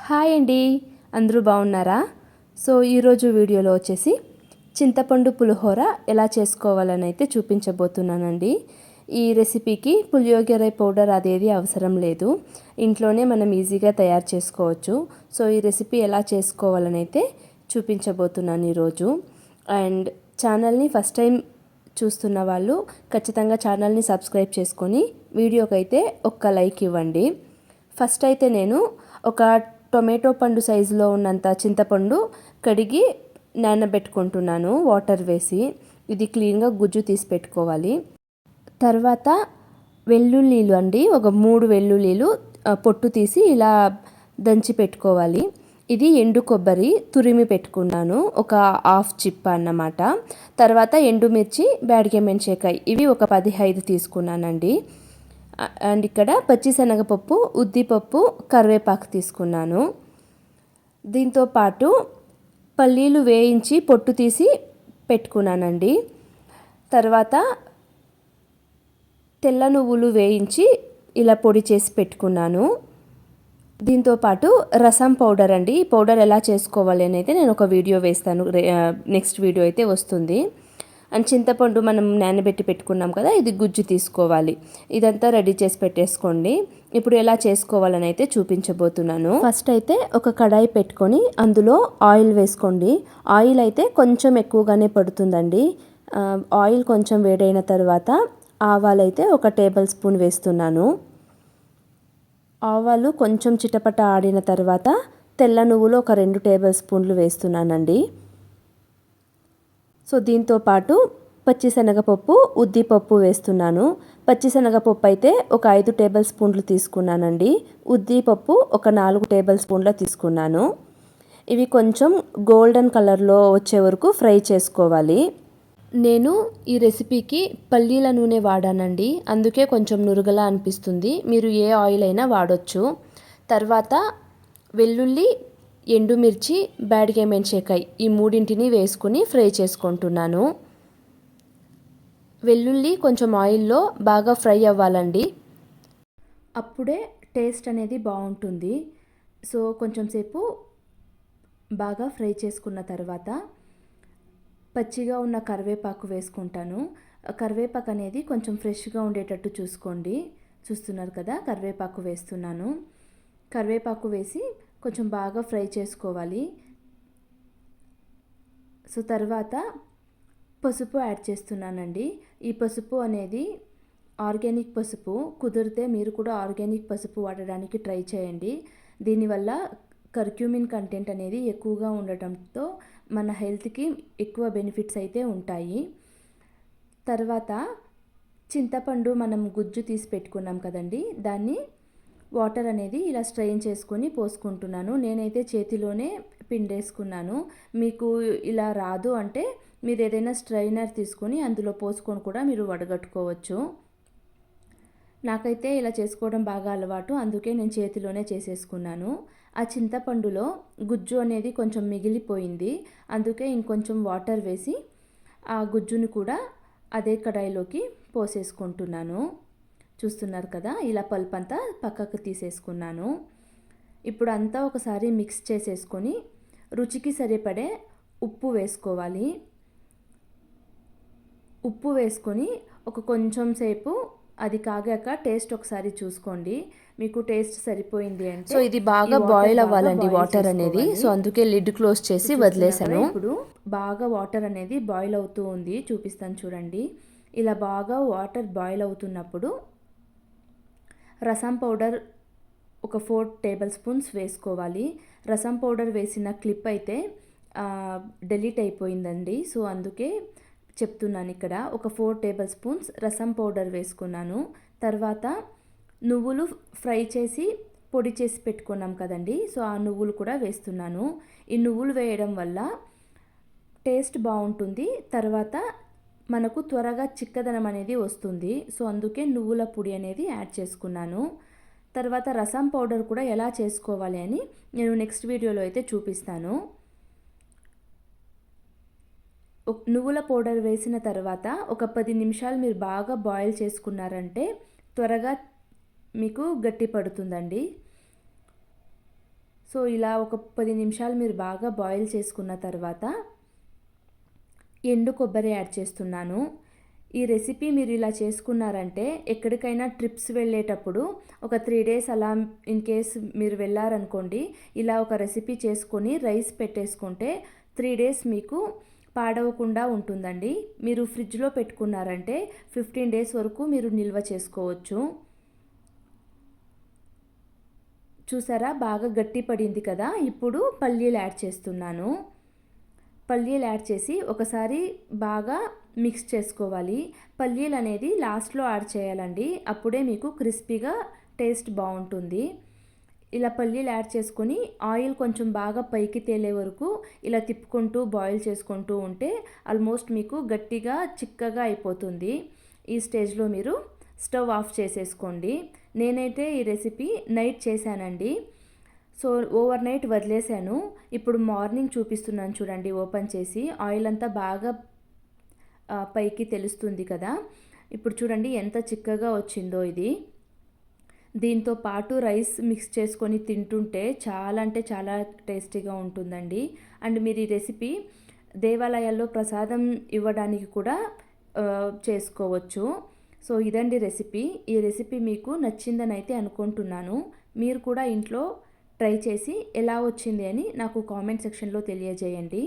Hi అండి. అందరూ బాగున్నారా? సో ఈరోజు వీడియోలో వచ్చేసి చింతపండు పులిహోర ఎలా చేసుకోవాలని అయితే చూపించబోతున్నానండి. ఈ రెసిపీకి పులియోగెర పౌడర్ అదేది అవసరం లేదు. ఇంట్లోనే మనం ఈజీగా తయారు చేసుకోవచ్చు. సో ఈ రెసిపీ ఎలా చేసుకోవాలని అయితే చూపించబోతున్నాను ఈరోజు అండ్ ఛానల్ని ఫస్ట్ టైం చూస్తున్న వాళ్ళు ఖచ్చితంగా ఛానల్ని సబ్స్క్రైబ్ చేసుకొని వీడియోకైతే ఒక్క లైక్ ఇవ్వండి. ఫస్ట్ అయితే నేను ఒక టొమాటో పండు సైజులో ఉన్నంత చింతపండు కడిగి నానబెట్టుకుంటున్నాను వాటర్ వేసి. ఇది క్లీన్గా గుజ్జు తీసి పెట్టుకోవాలి. తర్వాత వెల్లుల్లిలు అండి ఒక మూడు వెల్లుల్లిలు పొట్టు తీసి ఇలా దంచి పెట్టుకోవాలి. ఇది ఎండు కొబ్బరి తురిమి పెట్టుకున్నాను ఒక హాఫ్ చిప్ అన్నమాట. తర్వాత ఎండుమిర్చి బ్యాడిగే మెంచేకాయ ఇవి ఒక పదిహైదు తీసుకున్నానండి. అండ్ ఇక్కడ పచ్చిశనగపప్పు ఉద్దిపప్పు కరివేపాకు తీసుకున్నాను. దీంతో పాటు పల్లీలు వేయించి పొట్టు తీసి పెట్టుకున్నానండి. తర్వాత తెల్ల నువ్వులు వేయించి ఇలా పొడి చేసి పెట్టుకున్నాను. దీంతో పాటు రసం పౌడర్ అండి. ఈ పౌడర్ ఎలా చేసుకోవాలి అని అయితే నేను ఒక వీడియో వేస్తాను. నెక్స్ట్ వీడియో అయితే వస్తుంది. అండ్ చింతపండు మనం నానబెట్టి పెట్టుకున్నాం కదా ఇది గుజ్జు తీసుకోవాలి. ఇదంతా రెడీ చేసి పెట్టేసుకోండి. ఇప్పుడు ఎలా చేసుకోవాలని అయితే చూపించబోతున్నాను. ఫస్ట్ అయితే ఒక కడాయి పెట్టుకొని అందులో ఆయిల్ వేసుకోండి. ఆయిల్ అయితే కొంచెం ఎక్కువగానే పడుతుందండి. ఆయిల్ కొంచెం వేడైన తర్వాత ఆవాలైతే ఒక టేబుల్ స్పూన్ వేస్తున్నాను. ఆవాలు కొంచెం చిటపట ఆడిన తర్వాత తెల్ల నువ్వులు ఒక రెండు టేబుల్ స్పూన్లు వేస్తున్నానండి. సో దీంతో పాటు పచ్చిశనగపప్పు ఉద్దిపప్పు వేస్తున్నాను. పచ్చిశనగపప్పు అయితే ఒక ఐదు టేబుల్ స్పూన్లు తీసుకున్నానండి. ఉద్దిపప్పు ఒక నాలుగు టేబుల్ స్పూన్ల తీసుకున్నాను. ఇవి కొంచెం గోల్డెన్ కలర్లో వచ్చే వరకు ఫ్రై చేసుకోవాలి. నేను ఈ రెసిపీకి పల్లీల నూనె వాడానండి. అందుకే కొంచెం నురుగలా అనిపిస్తుంది. మీరు ఏ ఆయిల్ అయినా వాడొచ్చు. తర్వాత వెల్లుల్లి ఎండుమిర్చి బ్యాడిగే మెంచేకాయ ఈ మూడింటిని వేసుకుని ఫ్రై చేసుకుంటున్నాను. వెల్లుల్లి కొంచెం ఆయిల్లో బాగా ఫ్రై అవ్వాలండి. అప్పుడే టేస్ట్ అనేది బాగుంటుంది. సో కొంచెం సేపు బాగా ఫ్రై చేసుకున్న తర్వాత పచ్చిగా ఉన్న కరివేపాకు వేసుకుంటాను. కరివేపాకు అనేది కొంచెం ఫ్రెష్గా ఉండేటట్టు చూసుకోండి. చూస్తున్నారు కదా కరివేపాకు వేస్తున్నాను. కరివేపాకు వేసి కొంచెం బాగా ఫ్రై చేసుకోవాలి. సో తర్వాత పసుపు యాడ్ చేస్తున్నానండి. ఈ పసుపు అనేది ఆర్గానిక్ పసుపు. కుదిరితే మీరు కూడా ఆర్గానిక్ పసుపు వాడడానికి ట్రై చేయండి. దీనివల్ల కర్క్యూమిన్ కంటెంట్ అనేది ఎక్కువగా ఉండటంతో మన హెల్త్కి ఎక్కువ బెనిఫిట్స్ అయితే ఉంటాయి. తర్వాత చింతపండు మనం గుజ్జు తీసి పెట్టుకున్నాం కదండి. దాన్ని వాటర్ అనేది ఇలా స్ట్రెయిన్ చేసుకొని పోసుకుంటున్నాను. నేనైతే చేతిలోనే పిండేసుకున్నాను. మీకు ఇలా రాదు అంటే మీరు ఏదైనా స్ట్రైనర్ తీసుకొని అందులో పోసుకొని కూడా మీరు వడగట్టుకోవచ్చు. నాకైతే ఇలా చేసుకోవడం బాగా అలవాటు. అందుకే నేను చేతిలోనే చేసేసుకున్నాను. ఆ చింతపండులో గుజ్జు అనేది కొంచెం మిగిలిపోయింది. అందుకే ఇంకొంచెం వాటర్ వేసి ఆ గుజ్జుని కూడా అదే కడాయిలోకి పోసేసుకుంటున్నాను. చూస్తున్నారు కదా ఇలా పల్ప్ అంతా పక్కకు తీసేసుకున్నాను. ఇప్పుడు అంతా ఒకసారి మిక్స్ చేసేసుకొని రుచికి సరిపడే ఉప్పు వేసుకోవాలి. ఉప్పు వేసుకొని ఒక కొంచెం సేపు అది కాగాక టేస్ట్ ఒకసారి చూసుకోండి. మీకు టేస్ట్ సరిపోయింది అంటే సో ఇది బాగా బాయిల్ అవ్వాలండి వాటర్ అనేది. సో అందుకే లిడ్ క్లోజ్ చేసి వదిలేసాను. ఇప్పుడు బాగా వాటర్ అనేది బాయిల్ అవుతూ ఉంది. చూపిస్తాను చూడండి. ఇలా బాగా వాటర్ బాయిల్ అవుతున్నప్పుడు రసం పౌడర్ ఒక ఫోర్ టేబుల్ స్పూన్స్ వేసుకోవాలి. రసం పౌడర్ వేసిన క్లిప్ అయితే డెలీట్ అయిపోయిందండి. సో అందుకే చెప్తున్నాను ఇక్కడ. ఒక ఫోర్ టేబుల్ స్పూన్స్ రసం పౌడర్ వేసుకున్నాను. తర్వాత నువ్వులు ఫ్రై చేసి పొడి చేసి పెట్టుకున్నాం కదండి. సో ఆ నువ్వులు కూడా వేస్తున్నాను. ఈ నువ్వులు వేయడం వల్ల టేస్ట్ బాగుంటుంది. తర్వాత మనకు త్వరగా చిక్కదనం అనేది వస్తుంది. సో అందుకే నువ్వుల పొడి అనేది యాడ్ చేసుకున్నాను. తర్వాత రసం పౌడర్ కూడా ఎలా చేసుకోవాలి అని నేను నెక్స్ట్ వీడియోలో అయితే చూపిస్తాను. నువ్వుల పౌడర్ వేసిన తర్వాత ఒక పది నిమిషాలు మీరు బాగా బాయిల్ చేసుకున్నారంటే త్వరగా మీకు గట్టి పడుతుందండి. సో ఇలా ఒక పది నిమిషాలు మీరు బాగా బాయిల్ చేసుకున్న తర్వాత ఎండు కొబ్బరి యాడ్ చేస్తున్నాను. ఈ రెసిపీ మీరు ఇలా చేసుకున్నారంటే ఎక్కడికైనా ట్రిప్స్ వెళ్ళేటప్పుడు ఒక త్రీ డేస్ అలా ఇన్ కేస్ మీరు వెళ్ళారనుకోండి ఇలా ఒక రెసిపీ చేసుకొని రైస్ పెట్టేసుకుంటే త్రీ డేస్ మీకు పాడవకుండా ఉంటుందండి. మీరు ఫ్రిడ్జ్లో పెట్టుకున్నారంటే ఫిఫ్టీన్ డేస్ వరకు మీరు నిల్వ చేసుకోవచ్చు. చూసారా? బాగా గట్టి పడింది కదా? ఇప్పుడు పల్లీలు యాడ్ చేస్తున్నాను. పల్లీలు యాడ్ చేసి ఒకసారి బాగా మిక్స్ చేసుకోవాలి. పల్లీలు అనేది లాస్ట్లో యాడ్ చేయాలండి. అప్పుడే మీకు క్రిస్పీగా టేస్ట్ బాగుంటుంది. ఇలా పల్లీలు యాడ్ చేసుకొని ఆయిల్ కొంచెం బాగా పైకి తేలే వరకు ఇలా తిప్పుకుంటూ బాయిల్ చేసుకుంటూ ఉంటే ఆల్మోస్ట్ మీకు గట్టిగా చిక్కగా అయిపోతుంది. ఈ స్టేజ్లో మీరు స్టవ్ ఆఫ్ చేసేసుకోండి. నేనైతే ఈ రెసిపీ నైట్ చేశానండి. సో ఓవర్ నైట్ వదిలేశాను. ఇప్పుడు మార్నింగ్ చూపిస్తున్నాను చూడండి ఓపెన్ చేసి. ఆయిల్ అంతా బాగా పైకి తెలుస్తుంది కదా. ఇప్పుడు చూడండి ఎంత చిక్కగా వచ్చిందో ఇది. దీంతో పాటు రైస్ మిక్స్ చేసుకొని తింటుంటే చాలా అంటే చాలా టేస్టీగా ఉంటుందండి. అండ్ మీరు ఈ రెసిపీ దేవాలయాల్లో ప్రసాదం ఇవ్వడానికి కూడా చేసుకోవచ్చు. సో ఇదండి రెసిపీ. ఈ రెసిపీ మీకు నచ్చిందని అయితే అనుకుంటున్నాను. మీరు కూడా ఇంట్లో ట్రై చేసి ఎలా వచ్చింది అని నాకు కామెంట్ సెక్షన్లో తెలియజేయండి.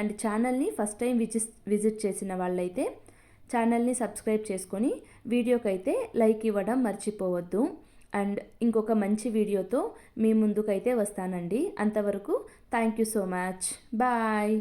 అండ్ ఛానల్ని ఫస్ట్ టైం విజిట్ విజిట్ చేసిన వాళ్ళైతే ఛానల్ని సబ్స్క్రైబ్ చేసుకొని వీడియోకైతే లైక్ ఇవ్వడం మర్చిపోవద్దు. అండ్ ఇంకొక మంచి వీడియోతో మీ ముందుకైతే వస్తానండి. అంతవరకు thank you so much bye